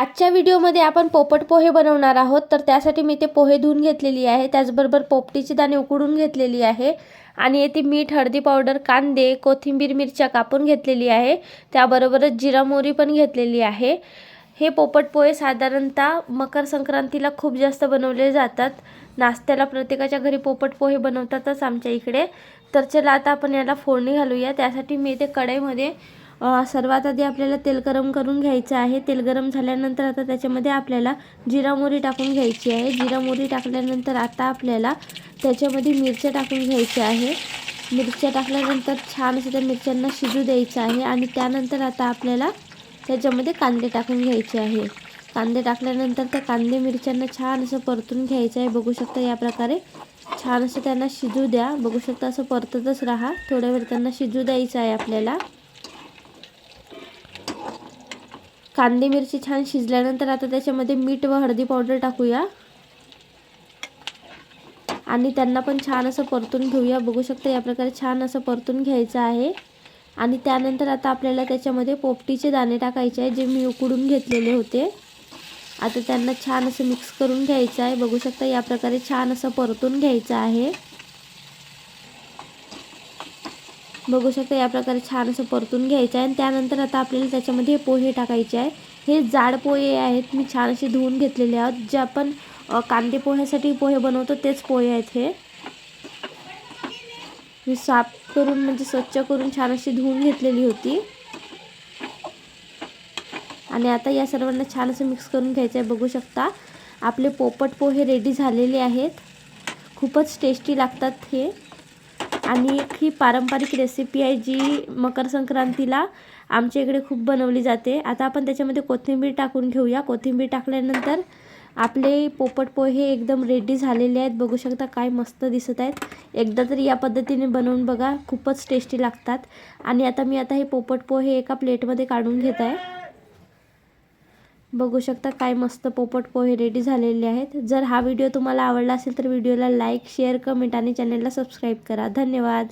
आजच्या व्हिडिओमध्ये आपण पोपट पोहे बनवणार आहोत तर त्यासाठी मी ते पोहे धुवून घेतलेली आहे. त्याचबरोबर पोपटीची दाणे उकडून घेतलेली आहे. आणि येथे मीठ हळदी पावडर कांदे कोथिंबीर मिरच्या कापून घेतलेली आहे. त्याबरोबरच जिरा मोरी पण घेतलेली आहे. हे पोपट पोहे साधारणतः मकर संक्रांतीला खूप जास्त बनवले जातात. नाश्त्याला प्रत्येकाच्या घरी पोपट पोहे बनवतातच आमच्या इकडे. तर चला आता आपण याला फोडणी घालूया. त्यासाठी मी ते कढईमध्ये सर्वात आधी आपल्याला तेल गरम करून घ्यायचं आहे. तेल गरम झाल्यानंतर आता त्याच्यामध्ये आपल्याला जिरा मोहरी टाकून घ्यायची आहे. जिरा मोहरी टाकल्यानंतर आता आपल्याला त्याच्यामध्ये मिरच्या टाकून घ्यायच्या आहे. मिरच्या टाकल्यानंतर छान असं त्या मिरच्यांना शिजू द्यायचं आहे आणि त्यानंतर आता आपल्याला त्याच्यामध्ये कांदे टाकून घ्यायचे आहे. कांदे टाकल्यानंतर त्या कांदे मिरच्यांना छान असं परतून घ्यायचं आहे. बघू शकता या प्रकारे छान असं त्यांना शिजू द्या. बघू शकता असं परततच राहा. थोड्या वेळ त्यांना शिजू द्यायचं आहे आपल्याला. कांदे मिरची छान शिजल्यानंतर आता त्याच्यामध्ये मीठ व हळदी पावडर टाकूया. आणि त्यांना पण छान असं परतून घेऊया. बघू शकता या प्रकारे छान असं परतून घ्यायचं आहे. आणि त्यानंतर आता आपल्याला त्याच्यामध्ये पोपटीचे दाणे टाकायचे आहे जे मी उकडून घेतलेले होते. आता त्यांना छान असं मिक्स करून घ्यायचं आहे. बघू शकता या प्रकारे छान असं परतून घ्यायचं आहे. बघू शकता या प्रकारे छान असं परतून घ्यायचं आहे. आणि त्यानंतर आता आपल्याला त्याच्यामध्ये हे पोहे टाकायचे आहे. हे जाड पोहे आहेत. मी छान असे धुवून घेतलेले आहेत. जे आपण कांदे पोह्यासाठी पोहे बनवतो तेच पोहे आहेत हे. मी साफ करून म्हणजे स्वच्छ करून छान अशी धुवून घेतलेली होती. आणि आता या सर्वांना छान असं मिक्स करून घ्यायचं आहे. बघू शकता आपले पोपट पोहे रेडी झालेले आहेत. खूपच टेस्टी लागतात हे. आणि एक ही पारंपरिक रेसिपी आहे जी मकर संक्रांतीला आमच्या इकडे खूप बनवली जाते. आता आपण त्याच्यामध्ये कोथिंबीर टाकून घेऊया. कोथिंबीर टाकल्यानंतर आपले पोपट पोहे एकदम रेडी झालेले आहेत. बघू शकता काय मस्त दिसत आहेत. एकदा तरी या पद्धतीने बनवून बघा. खूपच टेस्टी लागतात. आणि आता मी आता हे पोपट पोहे एका प्लेटमध्ये काढून घेत आहे. बघू शकता काय मस्त पोपट पोहे रेडी झालेले आहेत. जर हा व्हिडिओ तुम्हाला आवडला असेल तर व्हिडिओला लाईक शेअर कमेंट आणि चॅनलला सबस्क्राईब करा. धन्यवाद.